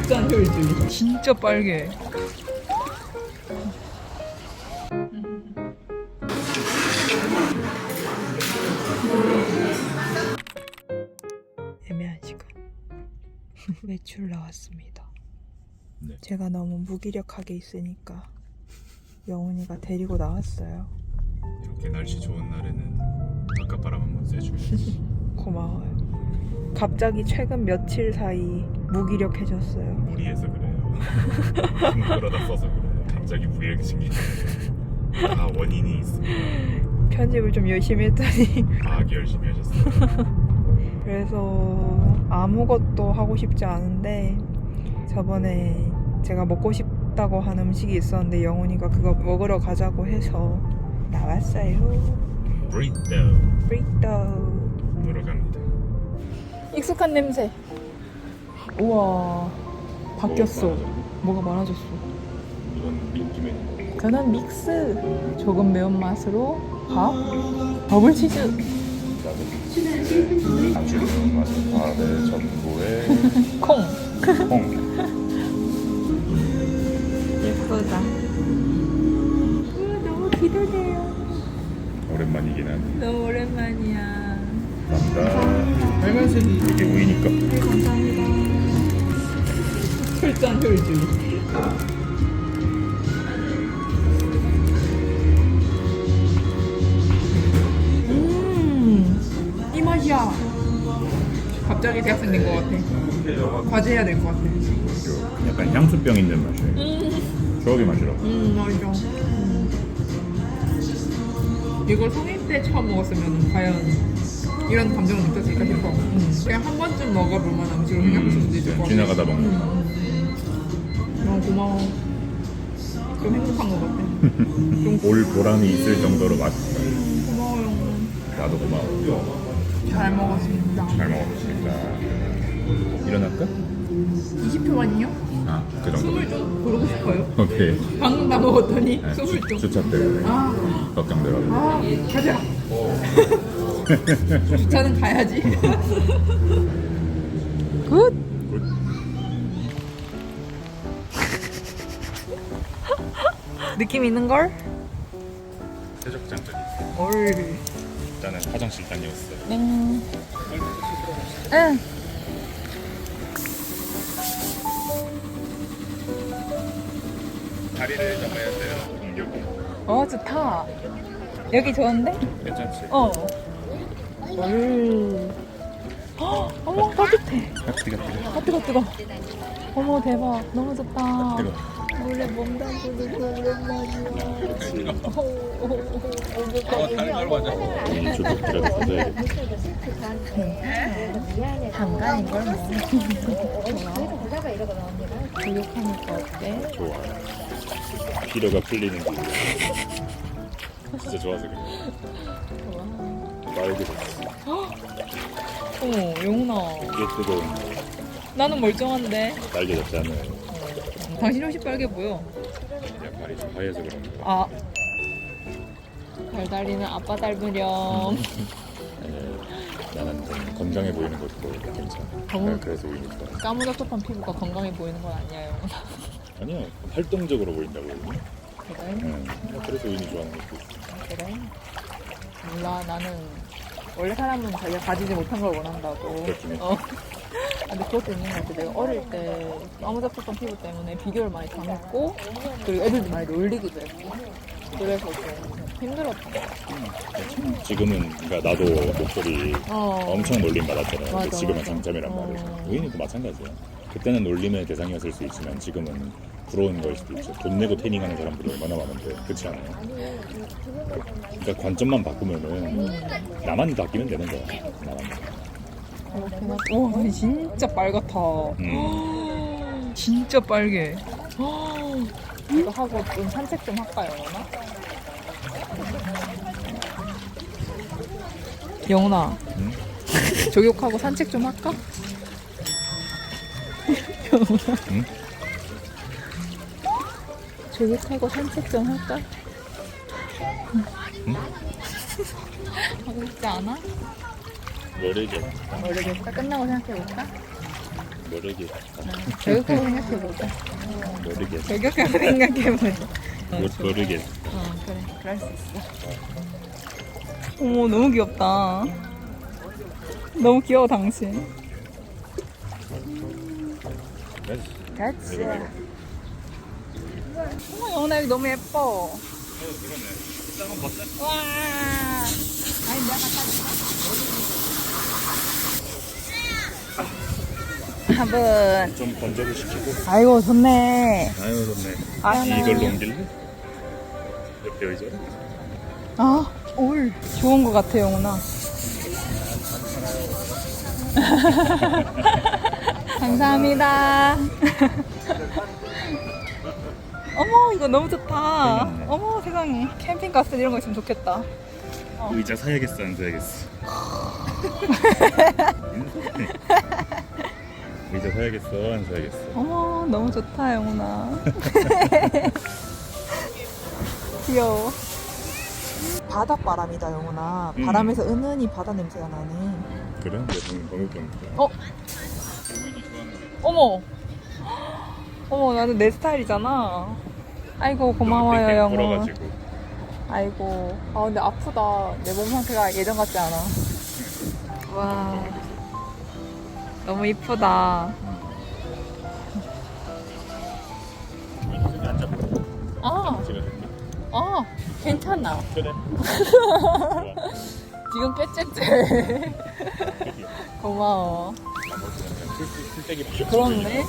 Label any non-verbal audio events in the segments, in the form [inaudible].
철저한 효율주의. 진짜 빨개. 애매한 시간. [laughs] 외출 나왔습니다. 네. 제가 너무 무기력하게 있으니까 영훈이가 데리고 나왔어요. 이렇게 날씨 좋은 날에는 바깥바람 한번 쐬주면 [laughs] 고마워요. 갑자기 최근 며칠 사이 무기력해졌어요. 무리해서 그래요. [laughs] 그러다 써서 그래요. 갑자기 무리해지기 다 원인이 있습니다. 편집을 좀 열심히 했더니 과하게 열심히 하셨어요. [laughs] 그래서 아무것도 하고 싶지 않은데 저번에 제가 먹고 싶다고 한 음식이 있었는데 영훈이가 그거 먹으러 가자고 해서 나왔어요. 브리또 브리또 으로 갑니다. 익숙한 냄새. 우와 바뀌었어. 뭐가 뭐가 많아졌어. 이건 민기맨. 저는 믹스 조금 매운맛으로 밥 더블치즈 아주 맛은 밥에 전부에 [laughs] 콩 콩. 예쁘다. 너무 기대돼요. 오랜만이긴 한데. 너무 오랜만이야. 감사합니다. 빨간색이 이게 보이니까. 네, 감사합니다. 철저한 효율주의. 음, 이 맛이야. 갑자기 대학생 된 것 같아. 과제해야 될 것 같아. 약간 향수병 있는 맛이에요. 추억의 맛이라고. 음, 맞아. 음. 이걸 성인 때 처음 먹었으면 과연 이런 감정을 느꼈을까 싶어. 음. 그냥 한 번쯤 먹어볼 만한 음식으로 있을 것 같아. 지나가다 먹는. 음. 너무 고마워. 좀 행복한 것 같아. [laughs] 좀올 보람이 있을 정도로 맛있다. 고마워요. 나도 고마워. 잘 먹었습니다. 잘 먹었습니다. 일어날까? 20초만이요? 아, 그 정도. 숨을 좀 고르고 싶어요. 오케이. 방금 다 먹었더니 네, 숨을 주, 좀. 주차 때문에 아, 걱정되라고. 아, 가자. [laughs] [laughs] 주차는 가야지. [laughs] 굿. 느낌 있는 걸? 세적장들이 올. 일단은 화장실 다녀왔어요. 땡. 응. 다리를 잡아야 돼요. 어 좋다. 여기 좋은데? 괜찮지? 어. 올. 헉, 어머 따뜻해. 아, 뜨거 뜨거. 아 뜨거 뜨거. 어머 대박. 너무 좋다. 뜨거. 원래 몸담 부르고 오랜만이야. 이 주독들한테 가져야 돼. 한간인 걸 뭐. 교육하니까 어때? 좋아. 피로가 풀리는 기분. 진짜 좋아서 그래. 날개 졌어. 어머 용나. 이게 뜨거운 나는 멀쩡한데. 날개 졌잖아요. 당신 훨씬 빨개 보여. 양말이 좀 하얘서 그런 거. 아. 달달이는 아빠 닮으렴. 에, 나는 좀 건강해 보이는 것도 괜찮아. 너무- 그래서 우인이 좋아. 까무잡잡한 피부가 건강해 보이는 건 아니야 용나. 아니야 활동적으로 보인다고. 그래? 응. 그래서 우인이 좋아하는 것도 있어. 그래? 몰라 나는 원래 사람은 자기가 가지지 못한 걸 원한다고. 그렇긴 해. 어. 아, [laughs] 근데 그것도 있는 것 같아. 내가 어릴 때 까무잡잡한 피부 때문에 비교를 많이 당했고 그리고 애들도 많이 놀리기도 했고 그래서 좀 힘들었던 것 같아. 지금은 그러니까 나도 목소리 어. 엄청 놀림 받았잖아요. 근데 지금은 맞아. 장점이란 어. 말이에요. 우인이도 마찬가지야. 그때는 놀림의 대상이었을 수 있지만 지금은 부러운 걸 수도 있죠. 돈 내고 태닝하는 사람들이 얼마나 많은데 그렇지 않아요? 그러니까 관점만 바꾸면은 나만 바뀌면 되는 거야. 나만. 와 근데 진짜 빨갛다. 음. 진짜 빨개. 이거 하고 좀 산책 좀 할까요, 영훈아? 영훈아, 응? 조욕하고 산책 좀 할까? 응? 조욕하고 산책 좀 할까? 응? 하고 싶지 않아? 모르겠. 모르겠어. 끝나고 생각해볼까? 모르게 저격하고 생각해보자. 모르게 저격하고 생각해보자. 모- 모르게 어, 그래. 그럴 수 있어. 어머, 너무 귀엽다. 너무 귀여워, 당신. 이거 이거 어머, 영훈아, 여기 너무 예뻐. 와. 아니, 내가 갖다 줄까? 좀 건조를 시키고 아이고, 좋네. 아유 좋네 아유. 이걸로 옮길래? 옆에 의자 아, 올. 좋은 것 같아, 영훈아. [laughs] 감사합니다. [laughs] 어머, 이거 너무 좋다. 재밌네. 어머, 세상에. 캠핑카스 이런 거 있으면 좋겠다. 의자 사야겠어 안 사야겠어 [laughs] 의자 사야겠어 안 사야겠어 어머, 너무 좋다, 영훈아. [laughs] 귀여워. 바닷바람이다, 영훈아. 음. 바람에서 은은히 바다 냄새가 나네. 그래? 내 방금 방금 좀 어? 어머. 어머, 나는 내 스타일이잖아. 아이고, 고마워요. 걸어가지고 아이고. 아, 근데 아프다. 내 몸 상태가 예전 같지 않아. 와. 너무 이쁘다. 아, 찍어줄게 아, 괜찮아. 그래 좋아 지금 꾀째째. 고마워. 풀떼기 그렇네.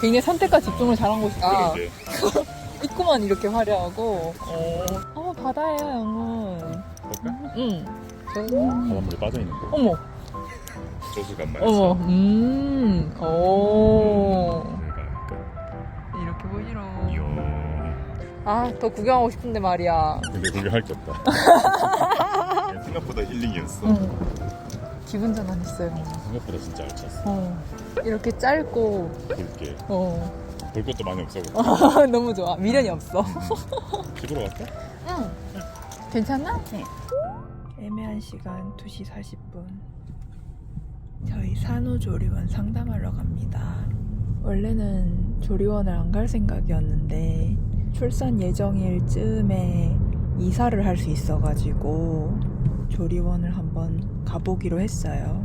굉장히 선택과 집중을 잘한 곳이다. 이제 [laughs] 입구만 이렇게 화려하고. 어, 어 바다예요, 영훈. 볼까? 응. 저, 바닷물에 빠져 있는 거 어머, 조수간 말이지 어머, 음, 오. 내가 이렇게 보이로. 이야 아, 더 구경하고 싶은데 말이야. 근데 그게 할 게 없다 [laughs] [laughs] 생각보다 힐링이었어 응. 기분 전환 했어요. 생각보다 진짜 알찼어 어. 이렇게 짧고, 볼게 어. 볼 것도 많이 없어 [laughs] 너무 좋아. 미련이 없어. [laughs] 집으로 갈까? 응. 괜찮아? 네. 애매한 시간 2시 40분. 저희 산후조리원 상담하러 갑니다. 원래는 조리원을 안 갈 생각이었는데 출산 예정일 즈음에 이사를 할 수 있어가지고 조리원을 한번 가보기로 했어요.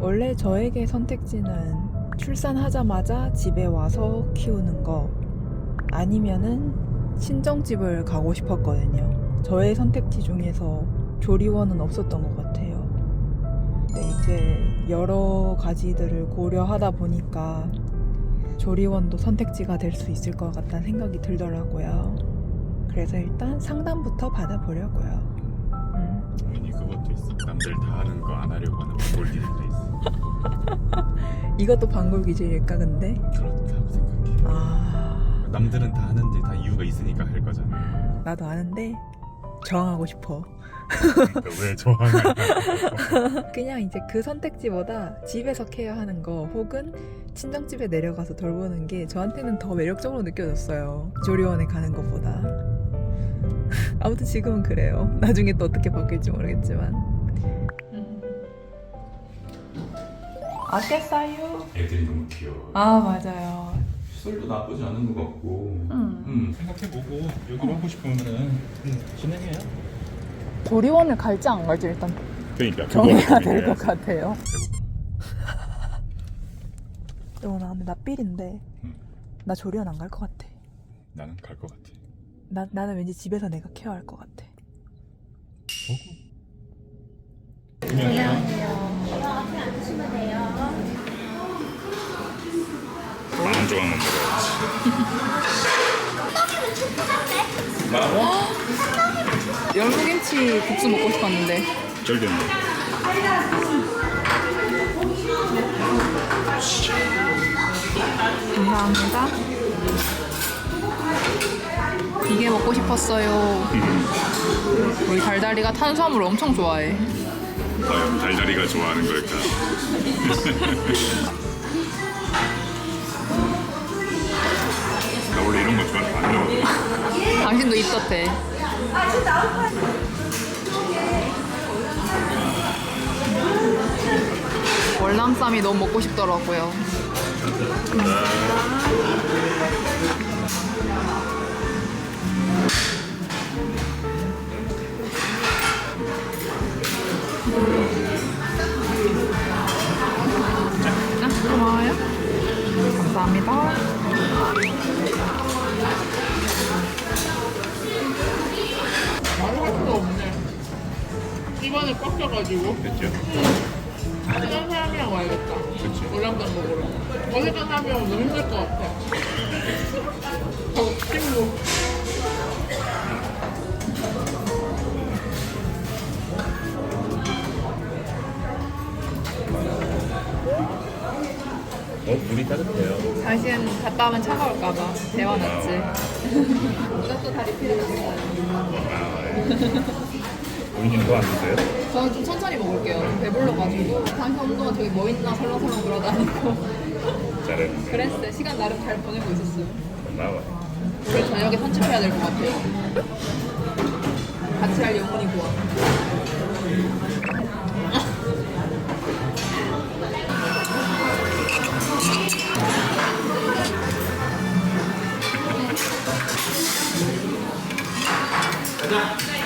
원래 저에게 선택지는 출산하자마자 집에 와서 키우는 거 아니면은 친정집을 가고 싶었거든요. 저의 선택지 중에서 조리원은 없었던 것 같아요. 이제 여러 가지들을 고려하다 보니까 조리원도 선택지가 될 수 있을 것 같다는 생각이 들더라고요. 그래서 일단 상담부터 받아보려고요. 그것도 있어 남들 다 하는 거 안 하려고 하는 골디들도 있어 [laughs] 이것도 방골 기질일까 근데? 그렇다고 생각해 아 남들은 다 하는데 다 이유가 있으니까 할 거잖아 나도 아는데 저항하고 싶어. 그러니까 왜 저항을 [laughs] 그냥 이제 그 선택지보다 집에서 케어하는 거 혹은 친정집에 내려가서 돌보는 게 저한테는 더 매력적으로 느껴졌어요. 조리원에 가는 것보다. [laughs] 아무튼 지금은 그래요. 나중에 또 어떻게 바뀔지 모르겠지만. 어땠어요? 애들이 너무 귀여워 아 맞아요. 시설도 나쁘지 않은 것 같고 음. 음, 생각해보고 여기로 하고 싶으면은 음, 진행해요 조리원을 갈지 안 갈지 일단 그러니까 정해야 될 것. 같아요. 영훈아 근데 나 삘인데 음. 나 조리원 안 갈 것 같아. 나는 갈 것 같아 나, 나는 왠지 집에서 내가 케어할 것 같아. 만원 조각만 먹어야지 만 원? 열무김치 국수 먹고 싶었는데. 절 됐네 감사합니다. 이게 먹고 싶었어요. 우리 달달이가 탄수화물 엄청 좋아해. 과연 달달이가 좋아하는 걸까 나 원래 이런 거 좋아하는 거안 좋아해 당신도 입덧해. 월남쌈이 너무 먹고 싶더라고요. 고마워요. 감사합니다. 없네. 입안에 꽉 껴가지고. 됐죠? 어색한 사람이랑 와야겠다. 그치. 월남당 먹으러. 어색한 사람이랑 너무 힘들 것 같아. 저 친구. 어, 물이 따뜻해요. 당신 갔다 오면 차가울까봐 데워놨지. 이것도 다리 필요했어요. 본인은 더안 드세요? 저는 좀 천천히 먹을게요. 배불러가지고. 당신 오는 동안 저기 뭐 있나 설렁설렁 돌아다니고. 잘했는데. 그랬어요. 시간 나름 잘 보내고 있었어요. 나와요. 우리 저녁에 산책해야 될 것 같아요. 같이 할 영혼이 구하. 가자.